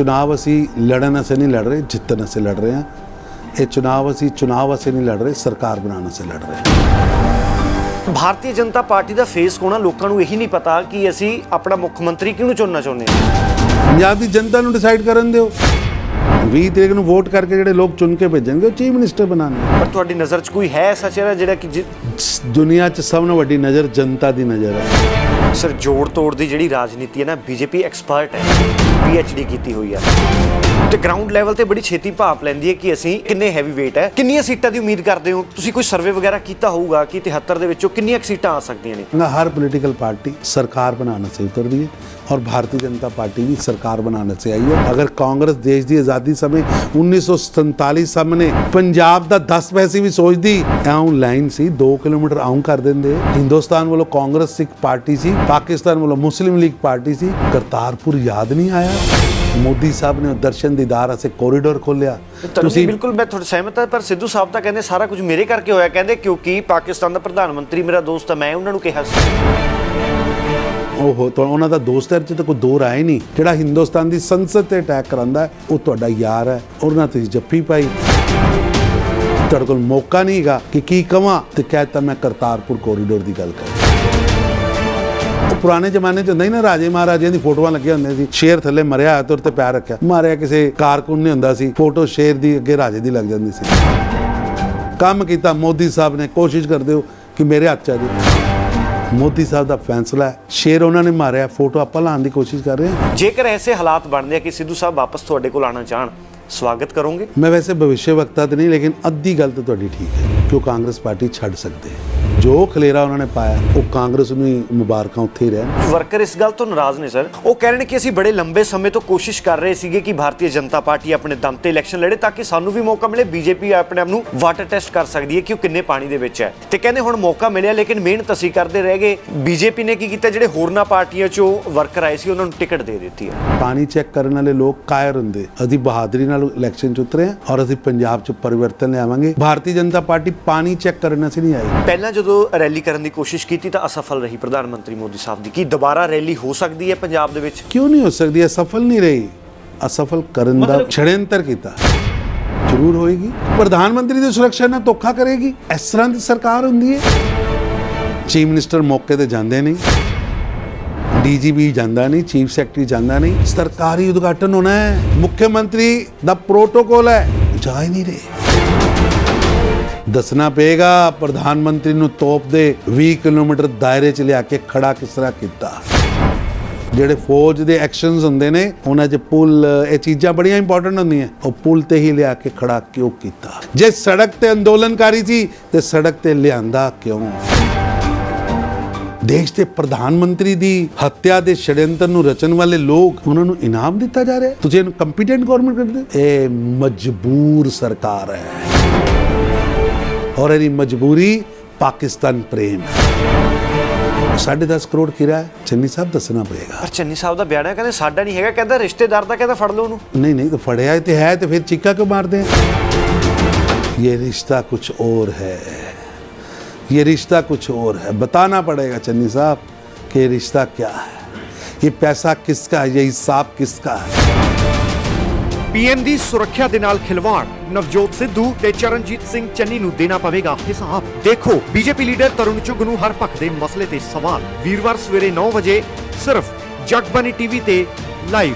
ਚੁਣਾਵ ਅਸੀਂ ਲੜਨ ਵਾਸਤੇ ਨਹੀਂ ਲੜ ਰਹੇ ਜਿੱਤਣ ਵਾਸਤੇ ਲੜ ਰਹੇ ਹਾਂ ਇਹ ਚੁਣਾਵ ਅਸੀਂ ਚੁਣਾਵ ਵਾਸਤੇ ਨਹੀਂ ਲੜ ਰਹੇ ਸਰਕਾਰ ਬਣਾਉਣ ਵਾਸਤੇ ਲੜ ਰਹੇ ਹਾਂ ਭਾਰਤੀ ਜਨਤਾ ਪਾਰਟੀ ਦਾ ਫੇਸ ਕੋਣਾ ਲੋਕਾਂ ਨੂੰ ਇਹੀ ਨਹੀਂ ਪਤਾ ਕਿ ਅਸੀਂ ਆਪਣਾ ਮੁੱਖ ਮੰਤਰੀ ਕਿਹਨੂੰ ਚੁਣਨਾ ਚਾਹੁੰਦੇ ਹਾਂ ਪੰਜਾਬ ਦੀ ਜਨਤਾ ਨੂੰ ਡਿਸਾਈਡ ਕਰਨ ਦਿਓ 20 ਤਰੀਕ ਨੂੰ ਵੋਟ ਕਰਕੇ ਜਿਹੜੇ ਲੋਕ ਚੁਣ ਕੇ ਭੇਜਣਗੇ ਉਹ ਚੀਫ ਮਿਨਿਸਟਰ ਬਣਾਉਣਗੇ ਪਰ ਤੁਹਾਡੀ ਨਜ਼ਰ 'ਚ ਕੋਈ ਹੈ ਐਸਾ ਚਿਹਰਾ ਜਿਹੜਾ ਕਿ ਦੁਨੀਆ 'ਚ ਸਭ ਤੋਂ ਵੱਡੀ ਨਜ਼ਰ ਜਨਤਾ ਦੀ ਨਜ਼ਰ ਹੈ ਸਰ ਜੋੜ ਤੋੜ ਦੀ ਜਿਹੜੀ ਰਾਜਨੀਤੀ ਹੈ ਨਾ ਬੀਜੇਪੀ ਐਕਸਪਰਟ ਹੈ ਪੀਐਚਡੀ ਕੀਤੀ ਹੋਈ ਹੈ ਤੇ ਗਰਾਊਂਡ ਲੈਵਲ ਤੇ ਬੜੀ ਛੇਤੀ ਭਾਪ ਲੈਂਦੀ ਹੈ ਕਿ ਅਸੀਂ ਕਿੰਨੇ ਹੈਵੀ weight ਹੈ ਕਿੰਨੀਆਂ ਸੀਟਾਂ ਦੀ ਉਮੀਦ ਕਰਦੇ ਹੋ ਤੁਸੀਂ ਕੋਈ ਸਰਵੇ ਵਗੈਰਾ ਕੀਤਾ ਹੋਊਗਾ ਕਿ 73 ਦੇ ਵਿੱਚੋਂ ਕਿੰਨੀਆਂ ਕੁ ਸੀਟਾਂ ਆ ਸਕਦੀਆਂ ਨੇ ना हर पॉलिटिकल पार्टी सरकार बनाने से उतर दी है और भारतीय जनता पार्टी भी सरकार बनाने से आई है अगर कांग्रेस देश ਦੀ ਆਜ਼ਾਦੀ ਸਮੇਂ 1947 ਸਾਹਮਣੇ ਪੰਜਾਬ ਦਾ 10 ਪੈਸੇ ਵੀ ਸੋਚਦੀ ਐਉਂ ਲਾਈਨ ਸੀ 2 ਕਿਲੋਮੀਟਰ ਆਉਂ ਕਰ ਦਿੰਦੇ ਹਿੰਦੁਸਤਾਨ ਵੱਲੋਂ ਕਾਂਗਰਸ ਇੱਕ ਪਾਰਟੀ ਸੀ। ਪਾਕਿਸਤਾਨ ਵੱਲੋਂ ਮੁਸਲਿਮ ਲੀਗ ਪਾਰਟੀ ਸੀ। ਕਰਤਾਰਪੁਰ ਯਾਦ ਨਹੀਂ ਆਇਆ। ਮੋਦੀ ਸਾਹਿਬ ਨੇ ਦਰਸ਼ਨ ਦੀਦਾਰ ਅਸੇ ਕੋਰੀਡੋਰ ਖੋਲਿਆ ਤੁਸੀਂ ਬਿਲਕੁਲ ਮੈਂ ਤੁਹਾਡੇ ਸਹਿਮਤ ਹਾਂ ਪਰ ਸਿੱਧੂ ਸਾਹਿਬ ਤਾਂ ਕਹਿੰਦੇ ਸਾਰਾ ਕੁਝ ਮੇਰੇ ਕਰਕੇ ਹੋਇਆ। ਕਹਿੰਦੇ ਕਿਉਂਕਿ ਪਾਕਿਸਤਾਨ ਦਾ ਪ੍ਰਧਾਨ ਮੰਤਰੀ ਮੇਰਾ ਦੋਸਤ ਹੈ ਮੈਂ ਉਹਨਾਂ ਨੂੰ ਕਿਹਾ ਸੀ। ਉਹ ਤਾਂ ਉਹਨਾਂ ਦਾ ਦੋਸਤ ਹੈ 'ਚ ਤਾਂ ਕੋਈ ਦੋ ਰਾਏ ਨਹੀਂ। ਜਿਹੜਾ ਹਿੰਦੁਸਤਾਨ ਦੀ ਸੰਸਦ ਤੇ ਅਟੈਕ ਕਰਾਂਦਾ ਉਹ ਤੁਹਾਡਾ ਯਾਰ ਹੈ। ਉਹਨਾਂ ਤੁਸੀਂ ਜੱਫੀ ਪਾਈ। ਤੁਹਾਡੇ ਕੋਲ ਮੌਕਾ ਨਹੀਂ ਹੈਗਾ ਕਿ ਕੀ ਕਵਾਂ। ਤੇ ਕਹਿਤਾ ਮੈਂ ਕਰਤਾਰਪੁਰ ਕੋਰੀਡੋਰ ਦੀ ਗੱਲ ਕਰ ਪੁਰਾਣੇ ਜ਼ਮਾਨੇ 'ਚ ਹੁੰਦਾ ਸੀ ਨਾ ਰਾਜੇ ਮਹਾਰਾਜਿਆਂ ਦੀ ਫੋਟੋਆਂ ਲੱਗੀਆਂ ਹੁੰਦੀਆਂ ਸੀ। ਸ਼ੇਰ ਥੱਲੇ ਮਰਿਆ ਹੋਇਆ ਤੇ ਉੱਤੇ ਪੈਰ ਰੱਖਿਆ। ਮਾਰਿਆ ਕਿਸੇ ਕਾਰਕੁਨ ਨੇ ਹੁੰਦਾ ਸੀ। ਫੋਟੋ ਸ਼ੇਰ ਦੀ ਅੱਗੇ ਰਾਜੇ ਦੀ ਲੱਗ ਜਾਂਦੀ ਸੀ। ਕੰਮ ਕੀਤਾ ਮੋਦੀ ਸਾਹਿਬ ਨੇ। ਕੋਸ਼ਿਸ਼ ਕਰਦੇ ਹੋ ਕਿ ਮੇਰੇ ਹੱਥ 'ਚ ਆ ਜਾਏ ਮੋਦੀ ਸਾਹਿਬ ਦਾ ਫੈਸਲਾ ਹੈ। ਸ਼ੇਰ ਉਹਨਾਂ ਨੇ ਮਾਰਿਆ। ਫੋਟੋ ਆਪਾਂ ਲਾਉਣ ਦੀ ਕੋਸ਼ਿਸ਼ ਕਰ ਰਹੇ ਹਾਂ। ਜੇਕਰ ਐਸੇ ਹਾਲਾਤ ਬਣਦੇ ਆ ਕਿ ਸਿੱਧੂ ਸਾਹਿਬ ਵਾਪਸ ਤੁਹਾਡੇ ਕੋਲ ਆਣਾ ਚਾਹਣ ਸਵਾਗਤ ਕਰੋਗੇ? ਮੈਂ ਵੈਸੇ ਭਵਿੱਖ ਵਕਤਾ ਤੇ ਨਹੀਂ ਲੇਕਿਨ ਅੱਧੀ ਗੱਲ ਤਾਂ ਤੁਹਾਡੀ ਠੀਕ ਹੈ ਕਿ ਉਹ ਕਾਂਗਰਸ ਪਾਰਟੀ ਛੱਡ ਸਕਦੇ ਹੈ। ਜੋ ਖਲੇਰਾ ਉਹਨਾਂ ਨੇ ਪਾਇਆ ਉਹ ਕਾਂਗਰਸ ਨੂੰ ਹੀ ਮੁਬਾਰਕਾਂ ਉੱਥੇ ਹੀ ਰਹਿਣ ਵਰਕਰ ਇਸ ਗੱਲ ਤੋਂ ਨਾਰਾਜ਼ ਨੇ ਸਰ। ਉਹ ਕਹਿ ਰਹੇ ਨੇ ਕਿ ਅਸੀਂ ਬੜੇ ਲੰਬੇ ਸਮੇਂ ਤੋਂ ਕੋਸ਼ਿਸ਼ ਕਰ ਰਹੇ ਸੀਗੇ ਕਿ ਭਾਰਤੀ ਜਨਤਾ ਪਾਰਟੀ ਆਪਣੇ ਦਮ ਤੇ ਇਲੈਕਸ਼ਨ ਲੜੇ ਤਾਂ ਕਿ ਸਾਨੂੰ ਵੀ ਮੌਕਾ ਮਿਲੇ ਬੀਜੇਪੀ ਆਪਣੇ ਆਪ ਨੂੰ ਵਾਟਰ ਟੈਸਟ ਕਰ ਸਕਦੀ ਹੈ ਕਿ ਉਹ ਕਿੰਨੇ ਪਾਣੀ ਦੇ ਵਿੱਚ ਹੈ। ਤੇ ਕਹਿੰਦੇ ਹੁਣ ਮੌਕਾ ਮਿਲਿਆ ਲੇਕਿਨ ਮਿਹਨਤ ਅਸੀਂ ਕਰਦੇ ਰਹਿ ਗਏ। ਬੀਜੇਪੀ ਨੇ ਕੀ ਕੀਤਾ? ਜਿਹੜੇ ਹੋਰਨਾਂ ਪਾਰਟੀਆਂ ਚੋਂ ਵਰਕਰ ਆਏ ਸੀ ਉਹਨਾਂ ਨੂੰ ਟਿਕਟ ਦੇ ਦਿੱਤੀ ਹੈ। ਪਾਣੀ ਚੈੱਕ ਕਰਨ ਵਾਲੇ ਲੋਕ ਕਾਇਰ ਹੁੰਦੇ। ਅਸੀਂ ਬਹਾਦਰੀ ਨਾਲ ਇਲੈਕਸ਼ਨ 'ਚ ਉਤਰੇ ਔਰ ਅਸੀਂ ਪੰਜਾਬ 'ਚ ਪਰਿਵਰਤਨ ਲਿਆਵਾਂਗੇ। ਭਾਰਤੀ ਜਨਤਾ ਪਾਰਟੀ ਪਾਣੀ ਚੈੱਕ ਕਰਨ ਅਸੀਂ ਨਹੀਂ ਆਈ। ਪਹਿਲਾਂ ਜਦੋਂ ਰੈਲੀ ਕਰਨ ਦੀ ਕੋਸ਼ਿਸ਼ ਕੀਤੀ ਤਾਂ ਅਸਫਲ ਰਹੀ ਪ੍ਰਧਾਨ ਮੰਤਰੀ ਮੋਦੀ ਸਾਹਿਬ ਦੀ। ਕੀ ਦੁਬਾਰਾ ਰੈਲੀ ਹੋ ਸਕਦੀ ਹੈ ਪੰਜਾਬ ਦੇ ਵਿੱਚ? ਕਿਉਂ ਨਹੀਂ ਹੋ ਸਕਦੀ? ਇਹ ਸਫਲ ਨਹੀਂ ਰਹੀ। ਅਸਫਲ ਕਰਨ ਦਾ ਛੜਯੰਤਰ ਕੀਤਾ। ਜ਼ਰੂਰ ਹੋਏਗੀ। ਪ੍ਰਧਾਨ ਮੰਤਰੀ ਦੀ ਸੁਰੱਖਿਆ ਨਾਲ ਧੋਖਾ ਕਰੇਗੀ। ਇਸ ਤਰ੍ਹਾਂ ਦੀ ਸਰਕਾਰ ਹੁੰਦੀ ਹੈ। ਚੀਫ ਮਿਨਿਸਟਰ ਮੌਕੇ ਤੇ ਜਾਂਦੇ ਨਹੀਂ। ਡੀਜੀਪੀ ਜਾਂਦਾ ਨਹੀਂ ਚੀਫ ਸੈਕਟਰੀ ਜਾਂਦਾ ਨਹੀਂ। ਸਰਕਾਰੀ ਉਦਘਾਟਨ ਹੋਣਾ ਹੈ। ਮੁੱਖ ਮੰਤਰੀ ਦਾ ਪ੍ਰੋਟੋਕੋਲ ਹੈ। ਜਾ ਹੀ ਨਹੀਂ ਰਹੇ। ਦੱਸਣਾ ਪਏਗਾ, ਪ੍ਰਧਾਨ ਮੰਤਰੀ ਨੂੰ ਤੋਪ ਦੇ 20 ਕਿਲੋਮੀਟਰ ਦਾਇਰੇ 'ਚ ਲਿਆ ਕੇ ਖੜਾ ਕਿਸ ਤਰ੍ਹਾਂ ਕੀਤਾ? ਜਿਹੜੇ ਫੌਜ ਦੇ ਐਕਸ਼ਨਸ ਹੁੰਦੇ ਨੇ, ਉਹਨਾਂ 'ਚ ਪੁਲ, ਇਹ ਚੀਜ਼ਾਂ ਬੜੀਆਂ ਇੰਪੋਰਟੈਂਟ ਹੁੰਦੀਆਂ। ਉਹ ਪੁਲ ਤੇ ਹੀ ਲਿਆ ਕੇ ਖੜਾ ਕਿਉਂ ਕੀਤਾ? ਜੇ ਸੜਕ ਤੇ ਅੰਦੋਲਨਕਾਰੀ ਸੀ, ਤੇ ਸੜਕ ਤੇ ਲਿਆਂਦਾ ਕਿਉਂ? ਦੇਸ਼ ਦੇ ਪ੍ਰਧਾਨ ਮੰਤਰੀ ਦੀ ਹੱਤਿਆ ਦੇ ਛੜਯੰਤਰ ਨੂੰ ਰਚਣ ਵਾਲੇ ਲੋਕ, ਉਹਨਾਂ ਨੂੰ ਇਨਾਮ ਦਿੱਤਾ ਜਾ ਰਿਹਾ ਤੁਸੀਂ ਇਹਨੂੰ ਕੰਪੀਟੈਂਟ ਗਵਰਨਮੈਂਟ ਕਰਦੇ ਇਹ ਮਜਬੂਰ ਸਰਕਾਰ ਹੈ। ਔਰ ਇਹਦੀ ਮਜਬੂਰੀ ਪਾਕਿਸਤਾਨ ਪ੍ਰੇਮ ਸਾਢੇ 10 ਕਰੋੜ ਕਿਰਾਇਆ ਚੰਨੀ ਸਾਹਿਬ ਦੱਸਣਾ ਪਏਗਾ ਪਰ ਚੰਨੀ ਸਾਹਿਬ ਦਾ ਬਿਆਨ ਹੈ ਕਹਿੰਦੇ ਸਾਡਾ ਨਹੀਂ ਹੈਗਾ ਕਹਿੰਦਾ ਰਿਸ਼ਤੇਦਾਰ ਦਾ ਕਹਿੰਦਾ ਫੜ ਲਓ ਉਹਨੂੰ नहीं नहीं तो फड़िया तो है तो फिर चिक्का क्यों मारते हैं ये रिश्ता कुछ और है ये रिश्ता कुछ और है बताना पड़ेगा चन्नी साहब कि ये रिश्ता क्या है ये पैसा किसका है ये हिसाब किसका है ਪੀਐਮ ਦੀ ਸੁਰੱਖਿਆ ਦੇ ਨਾਲ ਖਿਲਵਾੜ। ਨਵਜੋਤ ਸਿੱਧੂ ਤੇ ਚਰਨਜੀਤ ਸਿੰਘ ਚੰਨੀ ਨੂੰ ਦੇਣਾ ਪਵੇਗਾ ਹਿਸਾਬ। ਦੇਖੋ, ਬੀਜੇਪੀ ਲੀਡਰ ਤਰੁਣ ਚੁੱਗ ਨੂੰ ਹਰ ਪੱਖ ਦੇ ਮਸਲੇ ਤੇ ਸਵਾਲ। ਵੀਰਵਾਰ ਸਵੇਰੇ 9 ਵਜੇ ਸਿਰਫ ਜਗਬਾਨੀ ਟੀਵੀ ਤੇ ਲਾਈਵ।